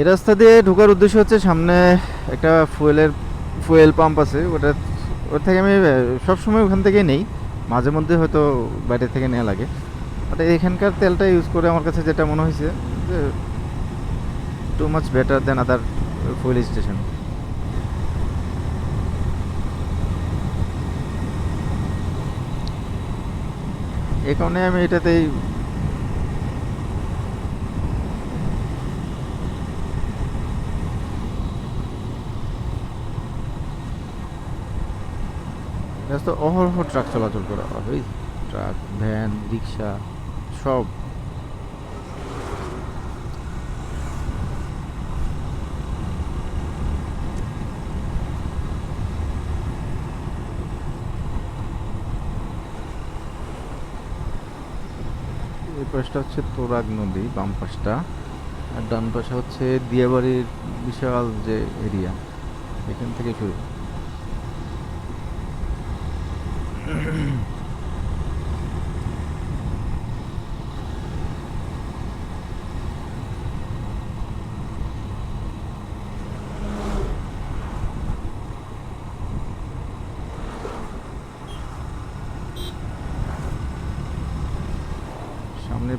এই রাস্তা দিয়ে ঢোকার উদ্দেশ্য হচ্ছে সামনে একটা ফুয়েলের, ফুয়েল পাম্প আছে। ওটা, ওর থেকে আমি সবসময় ওখান থেকেই নেই। মাঝে মধ্যে হয়তো বাইরে থেকে নেওয়া লাগে। বাট এখানকার তেলটা ইউজ করে আমার কাছে যেটা মনে হয়েছে যে too much better than other fuel station এই কারণে আমি এটাতেই রাস্তা অহরহ ট্রাক চলাচল করা হয় ট্রাক, ভ্যান, রিক্সা, সব। পাশটা হচ্ছে তোরাগ নদী, বাম পাশটা। আর ডান পাশে হচ্ছে দিয়াবাড়ির বিশাল যে এরিয়া, এখান থেকে শুরু। সামনে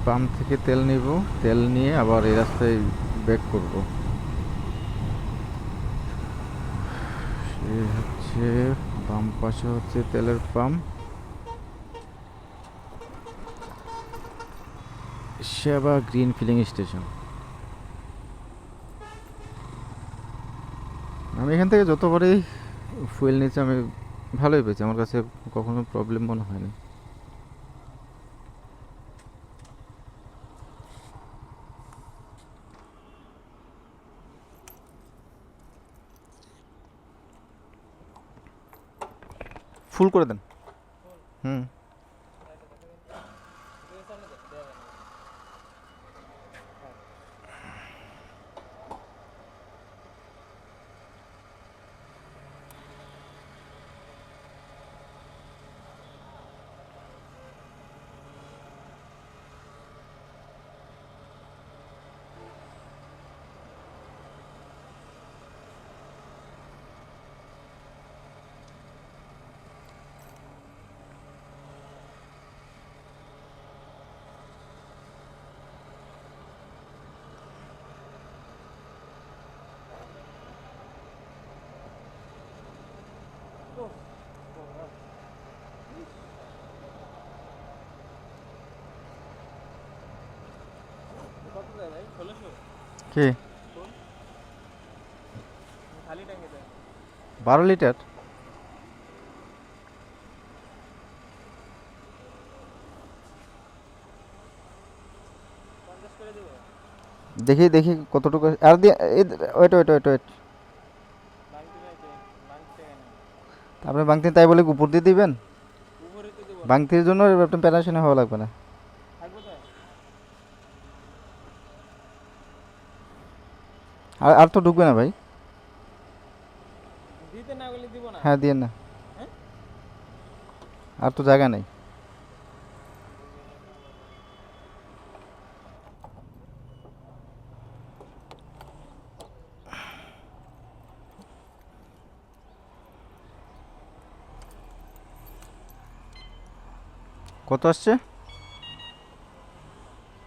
পাম্প থেকে তেল নিব। তেল নিয়ে আবার এই রাস্তায় ব্যাক করব। সে হচ্ছে বাম পাশে হচ্ছে তেলের পাম্প। সেবা গ্রিন ফিলিং স্টেশন। আমি এখান থেকে যতবারই ফুয়েল নিয়েছি, আমি ভালোই পেয়েছি। আমার কাছে কখনো প্রবলেম মনে হয়নি। ফুল করে দেন। হুম কত দেয় ভাই ষোলোশো কে? বারো লিটার? দেখি দেখি কতটুকু আর দিয়ে ওয়েট ওয়েট ওয়েট ওয়েট আপনি বাংতি তাই বলে উপর দিয়ে দিবেন? বাংতির জন্য আপনি প্যারাশনে হওয়া লাগবে না থাকব তো আর আর তো ঢুকবে না ভাই। দিতে না বলে দিব না। হ্যাঁ দিয়ে না। হ্যাঁ? আর তো জায়গা নেই। কত আসছে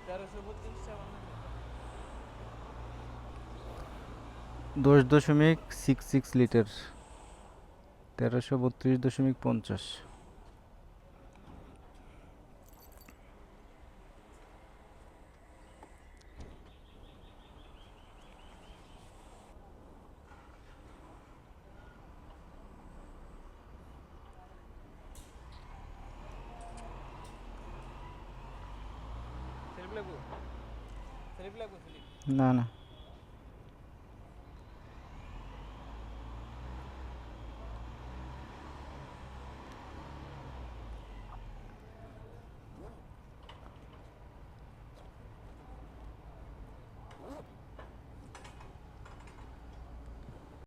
তেরোশো বত্রিশ টাকা দশ দশমিক সিক্স সিক্স লিটার তেরোশো বত্রিশ দশমিক পঞ্চাশ। না না।